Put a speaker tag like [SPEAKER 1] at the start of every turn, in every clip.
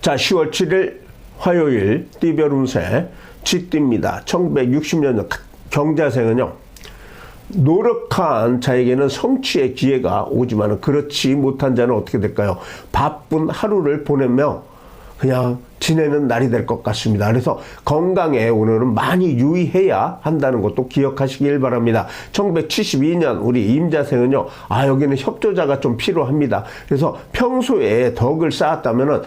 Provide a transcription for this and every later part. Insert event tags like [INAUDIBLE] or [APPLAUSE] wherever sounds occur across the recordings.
[SPEAKER 1] 자, 10월 7일 화요일 띠별 운세 쥐띠입니다. 1960년 경자생은요. 노력한 자에게는 성취의 기회가 오지만 그렇지 못한 자는 어떻게 될까요? 바쁜 하루를 보내며 그냥 지내는 날이 될 것 같습니다. 그래서 건강에 오늘은 많이 유의해야 한다는 것도 기억하시길 바랍니다. 1972년 우리 임자생은요, 아, 여기는 협조자가 좀 필요합니다. 그래서 평소에 덕을 쌓았다면은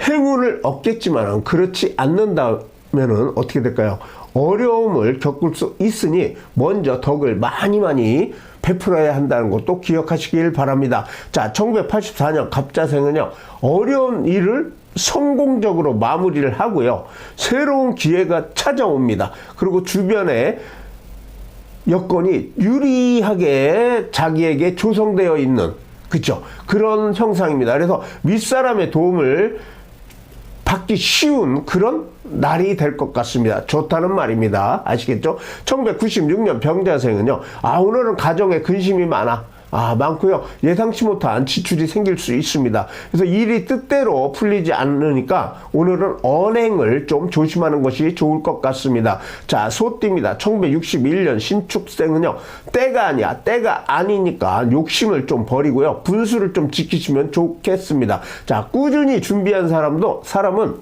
[SPEAKER 1] 행운을 얻겠지만 그렇지 않는다면은 어떻게 될까요? 어려움을 겪을 수 있으니 먼저 덕을 많이 많이 베풀어야 한다는 것도 기억하시길 바랍니다. 자, 1984년 갑자생은요, 어려운 일을 성공적으로 마무리를 하고요, 새로운 기회가 찾아옵니다. 그리고 주변에 여건이 유리하게 자기에게 조성되어 있는 그죠 그런 형상입니다. 그래서 윗사람의 도움을 받기 쉬운 그런 날이 될 것 같습니다. 좋다는 말입니다. 아시겠죠? 1996년 병자생은요. 아 오늘은 가정에 근심이 많아. 아, 많고요. 예상치 못한 지출이 생길 수 있습니다. 그래서 일이 뜻대로 풀리지 않으니까 오늘은 언행을 좀 조심하는 것이 좋을 것 같습니다. 자, 소띠입니다. 1961년 신축생은요. 때가 아니야. 때가 아니니까 욕심을 좀 버리고요. 분수를 좀 지키시면 좋겠습니다. 자, 꾸준히 준비한 사람도 사람은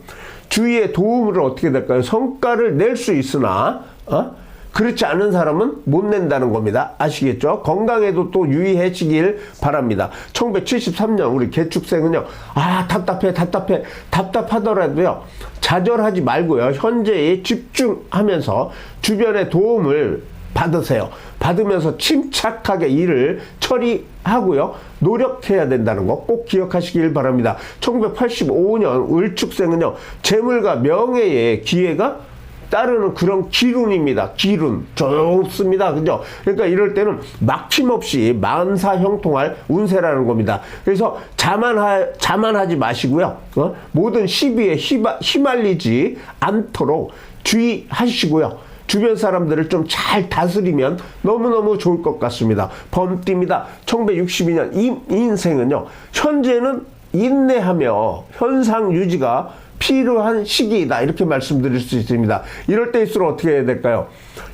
[SPEAKER 1] 주위의 도움으로 어떻게 될까요? 성과를 낼 수 있으나 어? 그렇지 않은 사람은 못 낸다는 겁니다. 아시겠죠? 건강에도 또 유의하시길 바랍니다. 1973년 우리 개축생은요. 아 답답해 답답해 답답하더라도요. 좌절하지 말고요. 현재에 집중하면서 주변의 도움을 받으세요. 받으면서 침착하게 일을 처리하고요. 노력해야 된다는 거 꼭 기억하시길 바랍니다. 1985년 을축생은요. 재물과 명예의 기회가 따르는 그런 기운입니다. 기운. 좋습니다. 그죠? 그러니까 이럴 때는 막힘없이 만사 형통할 운세라는 겁니다. 그래서 자만하, 자만하지 마시고요. 어? 모든 시비에 휘바, 휘말리지 않도록 주의하시고요. 주변 사람들을 좀 잘 다스리면 너무너무 좋을 것 같습니다. 범띠입니다. 1962년 임, 인생은요. 현재는 인내하며 현상 유지가 필요한 시기이다. 이렇게 말씀드릴 수 있습니다. 이럴 때일수록 어떻게 해야 될까요?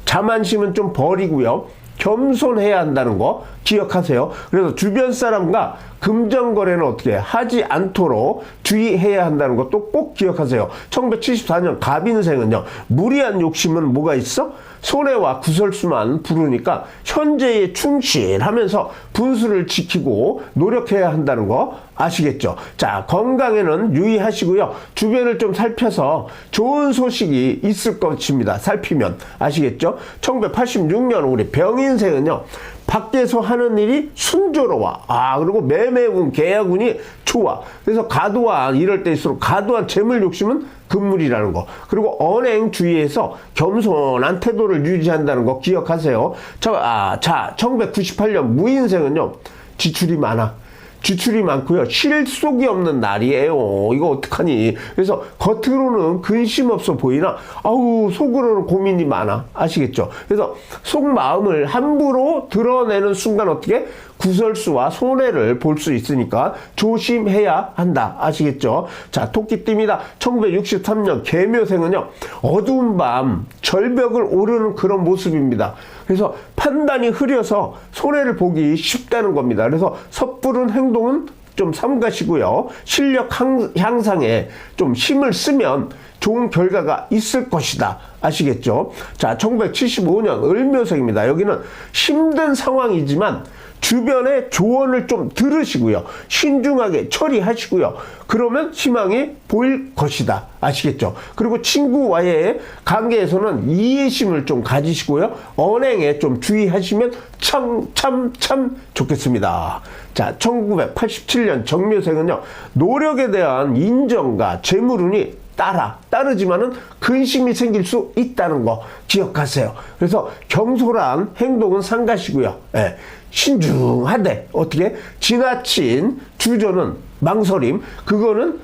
[SPEAKER 1] 자만심은 좀 버리고요. 겸손해야 한다는 거 기억하세요. 그래서 주변 사람과 금전 거래는 어떻게 하지 않도록 주의해야 한다는 것도 꼭 기억하세요. 1974년 갑인생은요, 무리한 욕심은 뭐가 있어? 손해와 구설수만 부르니까 현재에 충실하면서 분수를 지키고 노력해야 한다는 거 아시겠죠? 자, 건강에는 유의하시고요. 주변을 좀 살펴서 좋은 소식이 있을 것입니다. 살피면 아시겠죠? 1986년 우리 병인생은요. 밖에서 하는 일이 순조로워. 아, 그리고 매매운, 계약운이 좋아. 그래서 가도한, 이럴 때일수록 가도한 재물 욕심은 금물이라는 거. 그리고 언행 주의해서 겸손한 태도를 유지한다는 거 기억하세요. 자, 아, 자, 1998년 무인생은요, 지출이 많아. 지출이 많고요. 실속이 없는 날이에요. 이거 어떡하니. 그래서 겉으로는 근심 없어 보이나, 아우, 속으로는 고민이 많아. 아시겠죠? 그래서 속 마음을 함부로 드러내는 순간 어떻게 구설수와 손해를 볼 수 있으니까 조심해야 한다. 아시겠죠? 자, 토끼띠입니다. 1963년 개묘생은요, 어두운 밤 절벽을 오르는 그런 모습입니다. 그래서 판단이 흐려서 손해를 보기 쉽다는 겁니다. 그래서 섣부른 행동은 좀 삼가시고요. 실력 향상에 좀 힘을 쓰면 좋은 결과가 있을 것이다. 아시겠죠? 자, 1975년 을묘생입니다. 여기는 힘든 상황이지만 주변의 조언을 좀 들으시고요. 신중하게 처리하시고요. 그러면 희망이 보일 것이다. 아시겠죠? 그리고 친구와의 관계에서는 이해심을 좀 가지시고요. 언행에 좀 주의하시면 참, 참, 참 좋겠습니다. 자, 1987년 정묘생은요, 노력에 대한 인정과 재물운이 따라 따르지만은 근심이 생길 수 있다는 거 기억하세요. 그래서 경솔한 행동은 상가시고요. 예. 신중하되 어떻게 지나친 주저는 망설임 그거는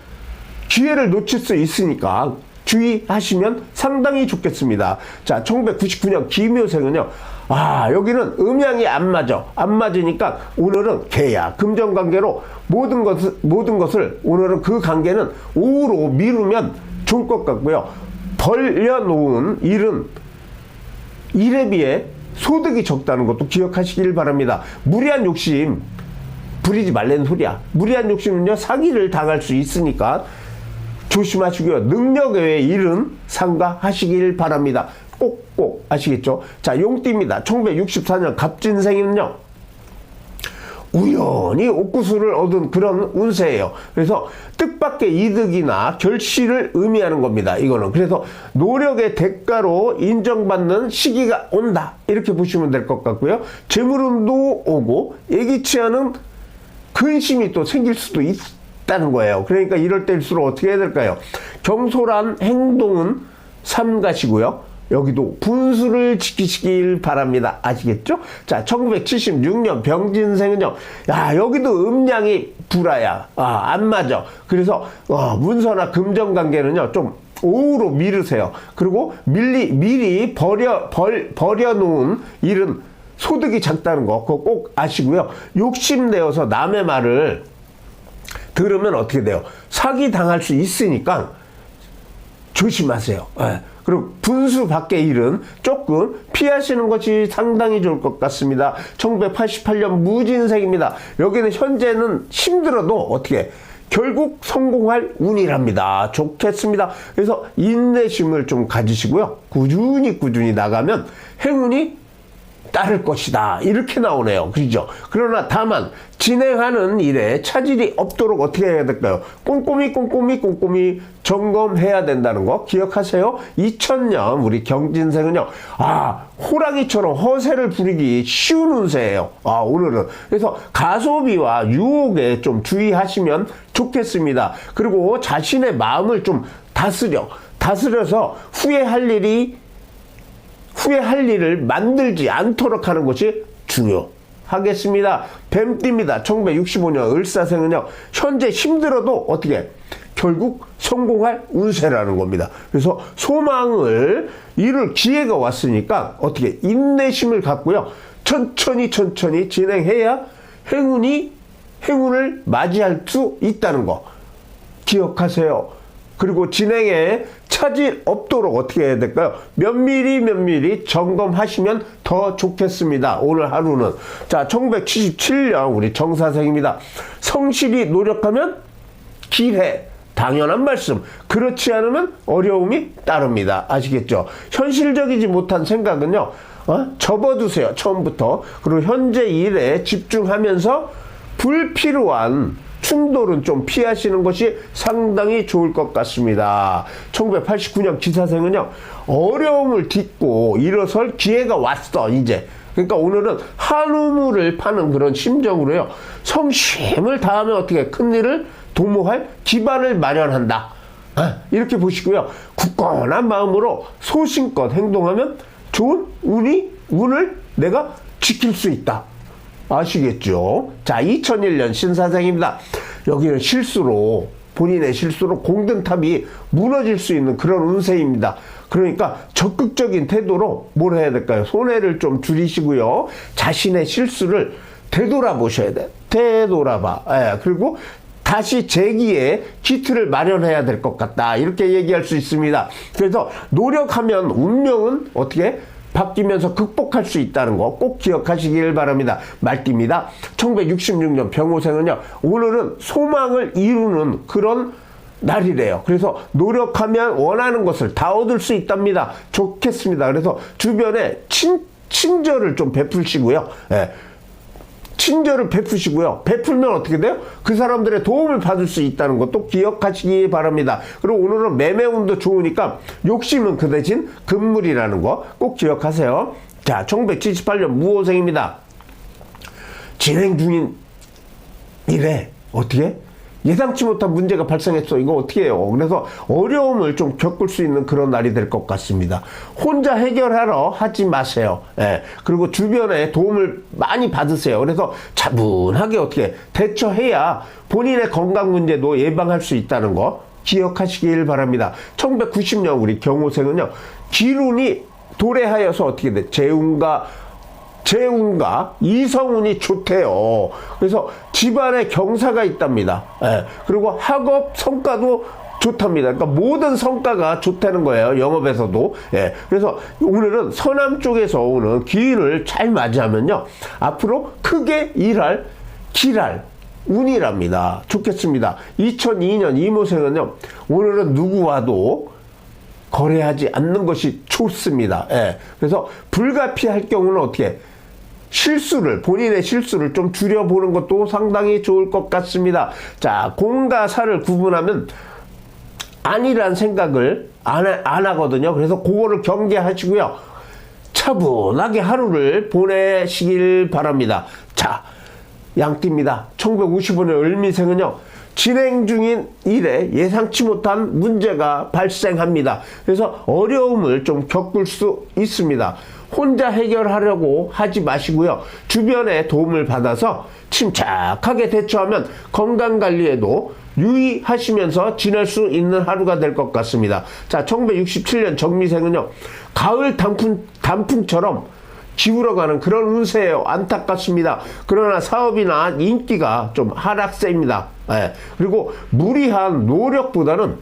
[SPEAKER 1] 기회를 놓칠 수 있으니까 주의하시면 상당히 좋겠습니다. 자, 1999년 기묘생은요. 아, 여기는 음양이 안 맞아. 안 맞으니까 오늘은 개야. 금전 관계로 모든 것을, 모든 것을 오늘은 그 관계는 오후로 미루면 좋을 것 같고요. 벌려놓은 일은 일에 비해 소득이 적다는 것도 기억하시길 바랍니다. 무리한 욕심 부리지 말라는 소리야. 무리한 욕심은요, 사기를 당할 수 있으니까 조심하시고요. 능력 외의 일은 삼가하시길 바랍니다. 꼭꼭 아시겠죠? 자, 용띠입니다. 1964년 갑진생은요. 우연히 옥구수를 얻은 그런 운세예요. 그래서 뜻밖의 이득이나 결실을 의미하는 겁니다. 이거는 그래서 노력의 대가로 인정받는 시기가 온다. 이렇게 보시면 될 것 같고요. 재물운도 오고 예기치 않은 근심이 또 생길 수도 있다는 거예요. 그러니까 이럴 때일수록 어떻게 해야 될까요? 경솔한 행동은 삼가시고요. 여기도 분수를 지키시길 바랍니다. 아시겠죠? 자, 1976년 병진생은요. 야, 여기도 음량이 불화야. 아, 안 맞아. 그래서 어, 문서나 금전 관계는요. 좀 오후로 미루세요. 그리고 밀리, 미리 버려, 벌, 버려놓은 일은 소득이 작다는 거, 그거 꼭 아시고요. 욕심내어서 남의 말을 들으면 어떻게 돼요? 사기 당할 수 있으니까 조심하세요. 예. 그리고 분수 밖의 일은 조금 피하시는 것이 상당히 좋을 것 같습니다. 1988년 무진생입니다. 여기는 현재는 힘들어도 어떻게 결국 성공할 운이랍니다. 좋겠습니다. 그래서 인내심을 좀 가지시고요. 꾸준히 꾸준히 나가면 행운이 따를 것이다. 이렇게 나오네요. 그죠? 그러나 다만 진행하는 일에 차질이 없도록 어떻게 해야 될까요? 꼼꼼히 꼼꼼히 꼼꼼히 점검해야 된다는 거 기억하세요. 2000년 우리 경진생은요. 아, 호랑이처럼 허세를 부리기 쉬운 운세예요. 아, 오늘은. 그래서 가소비와 유혹에 좀 주의하시면 좋겠습니다. 그리고 자신의 마음을 좀 다스려 다스려서 후회할 일이 후회할 일을 만들지 않도록 하는 것이 중요하겠습니다. 뱀띠입니다. 1965년 을사생은요, 현재 힘들어도 어떻게, 결국 성공할 운세라는 겁니다. 그래서 소망을 이룰 기회가 왔으니까 어떻게 인내심을 갖고요. 천천히 천천히 진행해야 행운이, 행운을 맞이할 수 있다는 거. 기억하세요. 그리고 진행에 차질 없도록 어떻게 해야 될까요? 면밀히 면밀히 점검하시면 더 좋겠습니다. 오늘 하루는. 자, 1977년 우리 정사생입니다. 성실히 노력하면 길해. 당연한 말씀. 그렇지 않으면 어려움이 따릅니다. 아시겠죠? 현실적이지 못한 생각은요, 어? 접어두세요. 처음부터. 그리고 현재 일에 집중하면서 불필요한 충돌은 좀 피하시는 것이 상당히 좋을 것 같습니다. 1989년 기사생은요, 어려움을 딛고 일어설 기회가 왔어, 이제. 그러니까 오늘은 한우물을 파는 그런 심정으로요, 성심을 다하면 어떻게 큰 일을 도모할 기반을 마련한다. 아, 이렇게 보시고요. 굳건한 마음으로 소신껏 행동하면 좋은 운이, 운을 내가 지킬 수 있다. 아시겠죠? 자, 2001년 신사장입니다. 여기는 실수로, 본인의 실수로 공든탑이 무너질 수 있는 그런 운세입니다. 그러니까 적극적인 태도로 뭘 해야 될까요? 손해를 좀 줄이시고요. 자신의 실수를 되돌아보셔야 돼. 되돌아봐. 예, 그리고 다시 재기에 기틀을 마련해야 될 것 같다. 이렇게 얘기할 수 있습니다. 그래서 노력하면 운명은 어떻게 바뀌면서 극복할 수 있다는 거 꼭 기억하시길 바랍니다. 말띠입니다. 1966년 병호생은요, 오늘은 소망을 이루는 그런 날이래요. 그래서 노력하면 원하는 것을 다 얻을 수 있답니다. 좋겠습니다. 그래서 주변에 친, 친절을 좀 베풀시고요. 예. 친절을 베푸시고요. 베풀면 어떻게 돼요? 그 사람들의 도움을 받을 수 있다는 것도 기억하시기 바랍니다. 그리고 오늘은 매매운도 좋으니까 욕심은 그 대신 금물이라는 거 꼭 기억하세요. 자, 1978년 무호생입니다. 진행 중인 일에 어떻게? 예상치 못한 문제가 발생했어. 이거 어떻게 해요? 그래서 어려움을 좀 겪을 수 있는 그런 날이 될 것 같습니다. 혼자 해결하러 하지 마세요. 예. 그리고 주변에 도움을 많이 받으세요. 그래서 차분하게 어떻게 대처해야 본인의 건강 문제도 예방할 수 있다는 거 기억하시길 바랍니다. 1990년 우리 경호생은요. 기운이 도래하여서 어떻게 돼? 재운과 재운과 이성운이 좋대요. 그래서 집안에 경사가 있답니다. 예. 그리고 학업 성과도 좋답니다. 그러니까 모든 성과가 좋다는 거예요. 영업에서도. 예. 그래서 오늘은 서남 쪽에서 오는 기운을 잘 맞이하면요. 앞으로 크게 일할, 길할, 운이랍니다. 좋겠습니다. 2002년 이모생은요. 오늘은 누구와도 거래하지 않는 것이 좋습니다. 예. 그래서 불가피할 경우는 어떻게 실수를 본인의 실수를 좀 줄여보는 것도 상당히 좋을 것 같습니다. 자 공과 사를 구분하면 아니란 생각을 안, 하- 안 하거든요. 그래서 그거를 경계하시고요. 차분하게 하루를 보내시길 바랍니다. 자, 양띠입니다. 1950원의 을미생은요. 진행 중인 일에 예상치 못한 문제가 발생합니다. 그래서 어려움을 좀 겪을 수 있습니다. 혼자 해결하려고 하지 마시고요. 주변의 도움을 받아서 침착하게 대처하면 건강 관리에도 유의하시면서 지낼 수 있는 하루가 될 것 같습니다. 자, 1967년 정미생은요. 가을 단풍, 단풍처럼 기울어가는 그런 운세예요. 안타깝습니다. 그러나 사업이나 인기가 좀 하락세입니다. 예. 그리고 무리한 노력보다는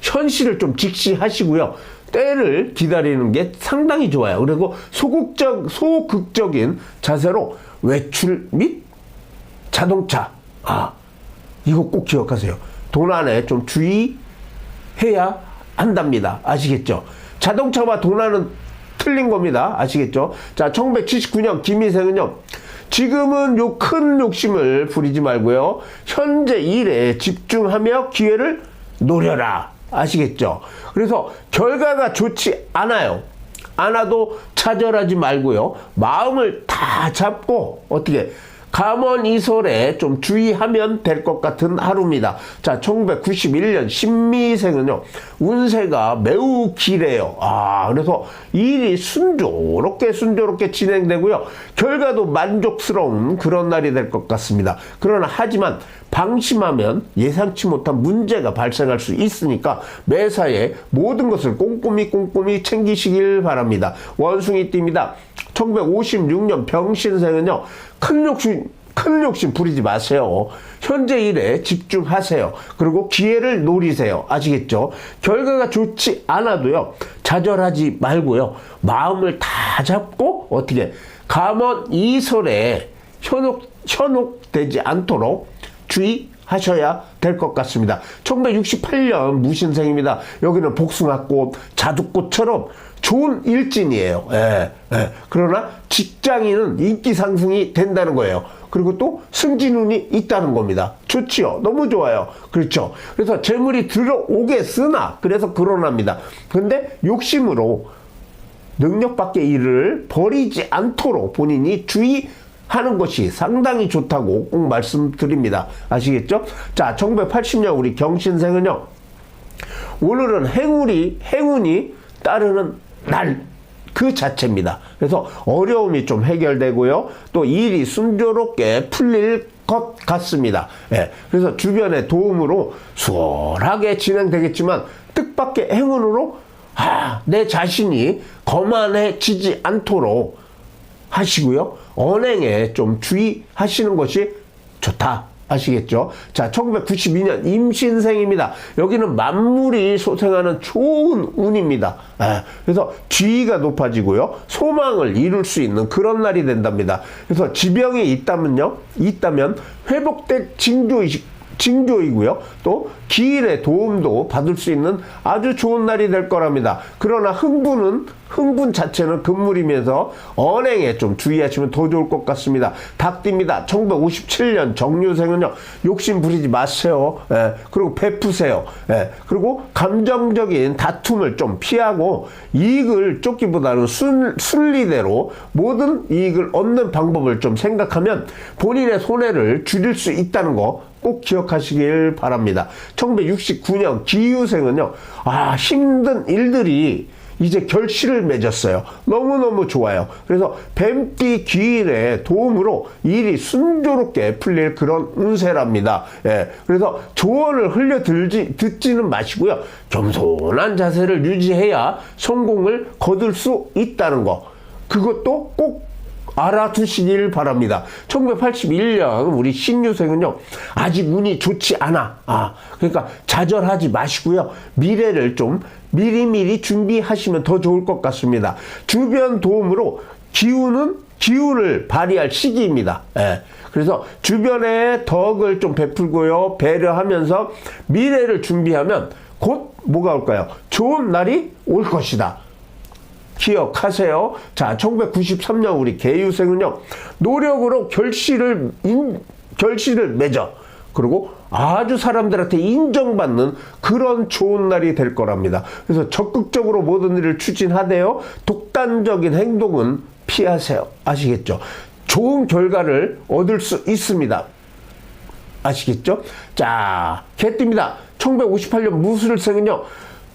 [SPEAKER 1] 현실을 좀 직시하시고요. 때를 기다리는 게 상당히 좋아요. 그리고 소극적, 소극적인 자세로 외출 및 자동차. 아, 이거 꼭 기억하세요. 도난에 좀 주의해야 한답니다. 아시겠죠? 자동차와 도난은 틀린 겁니다. 아시겠죠? 자, 1979년 김희생은요. 지금은 요 큰 욕심을 부리지 말고요. 현재 일에 집중하며 기회를 노려라. 아시겠죠? 그래서 결과가 좋지 않아요. 않아도 차절하지 말고요. 마음을 다 잡고 어떻게 감언이설에 좀 주의하면 될 것 같은 하루입니다. 자, 1991년 신미생은요, 운세가 매우 기래요. 아, 그래서 일이 순조롭게 순조롭게 진행되고요. 결과도 만족스러운 그런 날이 될 것 같습니다. 그러나 하지만 방심하면 예상치 못한 문제가 발생할 수 있으니까 매사에 모든 것을 꼼꼼히 꼼꼼히 챙기시길 바랍니다. 원숭이띠입니다. 1956년 병신생은요, 큰 욕심, 큰 욕심 부리지 마세요. 현재 일에 집중하세요. 그리고 기회를 노리세요. 아시겠죠? 결과가 좋지 않아도요, 좌절하지 말고요, 마음을 다 잡고, 어떻게, 감언 이설에 현혹, 현혹되지 않도록 주의 하셔야 될 것 같습니다. 1968년 무신생입니다. 여기는 복숭아꽃, 자두꽃처럼 좋은 일진이에요. 예, 예. 그러나 직장인은 인기 상승이 된다는 거예요. 그리고 또 승진운이 있다는 겁니다. 좋지요. 너무 좋아요. 그렇죠. 그래서 재물이 들어오겠으나 그래서 그러납니다. 근데 욕심으로 능력 밖의 일을 버리지 않도록 본인이 주의 하는 것이 상당히 좋다고 꼭 말씀드립니다. 아시겠죠? 자, 1980년 우리 경신생은요. 오늘은 행운이 행운이 따르는 날 그 자체입니다. 그래서 어려움이 좀 해결되고요. 또 일이 순조롭게 풀릴 것 같습니다. 예. 그래서 주변의 도움으로 수월하게 진행되겠지만 뜻밖의 행운으로 아, 내 자신이 거만해지지 않도록 하시고요. 언행에 좀 주의하시는 것이 좋다. 아시겠죠? 자, 1992년 임신생입니다. 여기는 만물이 소생하는 좋은 운입니다. 예, 그래서 지위가 높아지고요. 소망을 이룰 수 있는 그런 날이 된답니다. 그래서 지병이 있다면요. 있다면 회복된 징조이식 징조이고요. 또 기일의 도움도 받을 수 있는 아주 좋은 날이 될 거랍니다. 그러나 흥분은 흥분 자체는 금물이면서 언행에 좀 주의하시면 더 좋을 것 같습니다. 닭띠입니다. 1957년 정유생은요. 욕심 부리지 마세요. 예, 그리고 베푸세요. 예, 그리고 감정적인 다툼을 좀 피하고 이익을 쫓기보다는 순, 순리대로 모든 이익을 얻는 방법을 좀 생각하면 본인의 손해를 줄일 수 있다는 거꼭 기억하시길 바랍니다. 1969년 기유생은요, 아, 힘든 일들이 이제 결실을 맺었어요. 너무너무 좋아요. 그래서 뱀띠 기일의 도움으로 일이 순조롭게 풀릴 그런 운세랍니다. 예. 그래서 조언을 흘려 들지, 듣지는 마시고요. 겸손한 자세를 유지해야 성공을 거둘 수 있다는 거. 그것도 꼭 알아두시길 바랍니다. 1981년 우리 신유생은요, 아직 운이 좋지 않아. 아, 그러니까 좌절하지 마시고요. 미래를 좀 미리미리 준비하시면 더 좋을 것 같습니다. 주변 도움으로 기운은 기운을 발휘할 시기입니다. 예. 그래서 주변에 덕을 좀 베풀고요. 배려하면서 미래를 준비하면 곧 뭐가 올까요? 좋은 날이 올 것이다. 기억하세요. 자, 1993년 우리 개유생은요, 노력으로 결실을, 인, 결실을 맺어. 그리고 아주 사람들한테 인정받는 그런 좋은 날이 될 거랍니다. 그래서 적극적으로 모든 일을 추진하되요 독단적인 행동은 피하세요. 아시겠죠? 좋은 결과를 얻을 수 있습니다. 아시겠죠? 자, 개띠입니다. 1958년 무술생은요,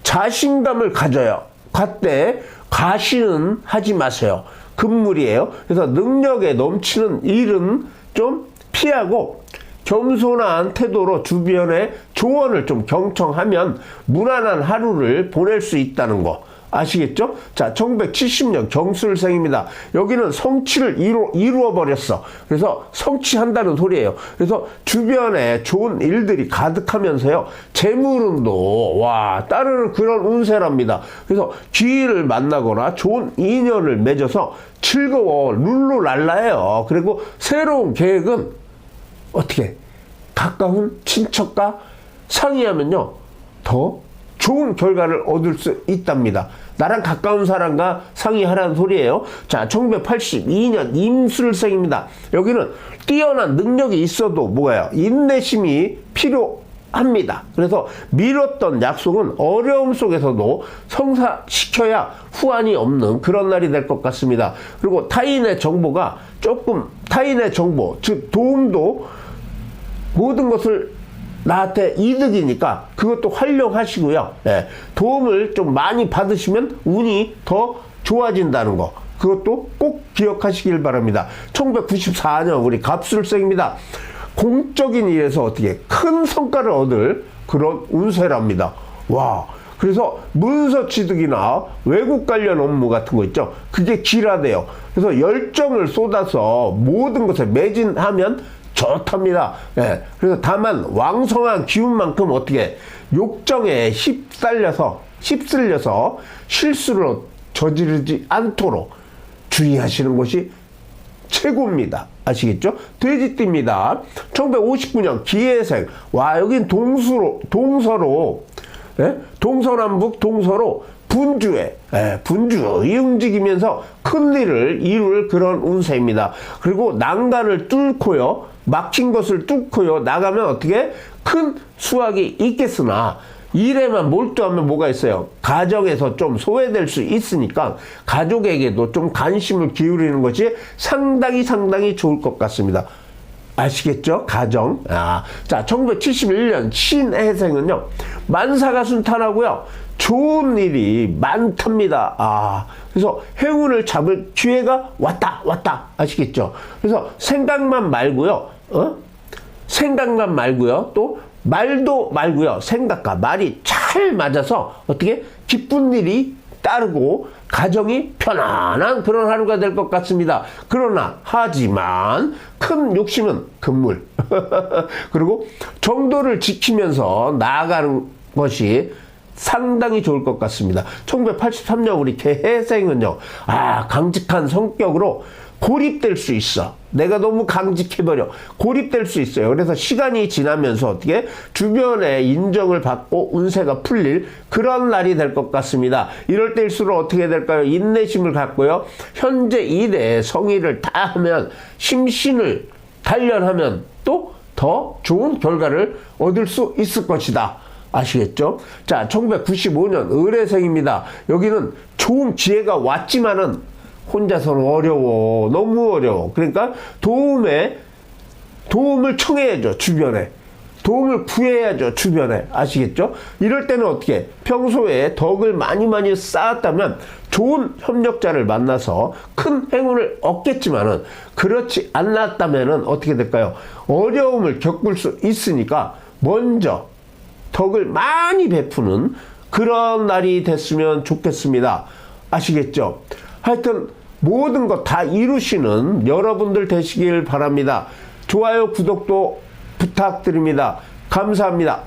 [SPEAKER 1] 자신감을 가져요. 갓때 가시는 하지 마세요. 금물이에요. 그래서 능력에 넘치는 일은 좀 피하고 겸손한 태도로 주변에 조언을 좀 경청하면 무난한 하루를 보낼 수 있다는 거. 아시겠죠? 자, 1970년 경술생입니다. 여기는 성취를 이루, 이루어 버렸어. 그래서 성취한다는 소리예요. 그래서 주변에 좋은 일들이 가득하면서요. 재물운도 와 따르는 그런 운세랍니다. 그래서 기회를 만나거나 좋은 인연을 맺어서 즐거워 룰루랄라해요. 그리고 새로운 계획은 어떻게 가까운 친척과 상의하면요 더 좋은 결과를 얻을 수 있답니다. 나랑 가까운 사람과 상의하라는 소리예요. 자, 1982년 임술생입니다. 여기는 뛰어난 능력이 있어도 뭐예요? 인내심이 필요 합니다. 그래서 미뤘던 약속은 어려움 속에서도 성사시켜야 후환이 없는 그런 날이 될 것 같습니다. 그리고 타인의 정보가 조금 타인의 정보, 즉 도움도 모든 것을 나한테 이득이니까 그것도 활용하시고요. 예, 도움을 좀 많이 받으시면 운이 더 좋아진다는 거. 그것도 꼭 기억하시길 바랍니다. 1994년 우리 갑술생입니다. 공적인 일에서 어떻게 큰 성과를 얻을 그런 운세랍니다. 와. 그래서 문서 취득이나 외국 관련 업무 같은 거 있죠. 그게 길하대요. 그래서 열정을 쏟아서 모든 것에 매진하면 좋답니다. 예. 그래서 다만 왕성한 기운만큼 어떻게 욕정에 휩쓸려서 휩쓸려서 실수를 저지르지 않도록 주의하시는 것이 최고입니다. 아시겠죠? 돼지띠입니다. 1959년 기해생. 와, 여긴 동수로, 동서로, 예? 동서남북 동서로 분주에, 예, 분주히 움직이면서 큰 일을 이룰 그런 운세입니다. 그리고 난간을 뚫고요, 막힌 것을 뚫고요, 나가면 어떻게 큰 수확이 있겠으나, 일에만 몰두하면 뭐가 있어요? 가정에서 좀 소외될 수 있으니까 가족에게도 좀 관심을 기울이는 것이 상당히 상당히 좋을 것 같습니다. 아시겠죠? 가정. 아, 자, 1971년 신해생은요, 만사가 순탄하고요, 좋은 일이 많답니다. 아, 그래서 행운을 잡을 기회가 왔다, 왔다. 아시겠죠? 그래서 생각만 말고요, 어? 생각만 말고요, 또 말도 말고요, 생각과 말이 잘 맞아서 어떻게 기쁜 일이 따르고 가정이 편안한 그런 하루가 될 것 같습니다. 그러나 하지만 큰 욕심은 금물. [LAUGHS] 그리고 정도를 지키면서 나아가는 것이 상당히 좋을 것 같습니다. 1983년 우리 개해생은요, 아, 강직한 성격으로 고립될 수 있어. 내가 너무 강직해버려. 고립될 수 있어요. 그래서 시간이 지나면서 어떻게 주변에 인정을 받고 운세가 풀릴 그런 날이 될 것 같습니다. 이럴 때일수록 어떻게 될까요? 인내심을 갖고요. 현재 일에 성의를 다하면 심신을 단련하면 또 더 좋은 결과를 얻을 수 있을 것이다. 아시겠죠? 자, 1995년 의뢰생입니다. 여기는 좋은 기회가 왔지만은 혼자서는 어려워. 너무 어려워. 그러니까 도움에, 도움을 청해야죠, 주변에. 도움을 구해야죠, 주변에. 아시겠죠? 이럴 때는 어떻게? 평소에 덕을 많이 많이 쌓았다면 좋은 협력자를 만나서 큰 행운을 얻겠지만은 그렇지 않았다면은 어떻게 될까요? 어려움을 겪을 수 있으니까 먼저 덕을 많이 베푸는 그런 날이 됐으면 좋겠습니다. 아시겠죠? 하여튼 모든 것 다 이루시는 여러분들 되시길 바랍니다. 좋아요, 구독도 부탁드립니다. 감사합니다.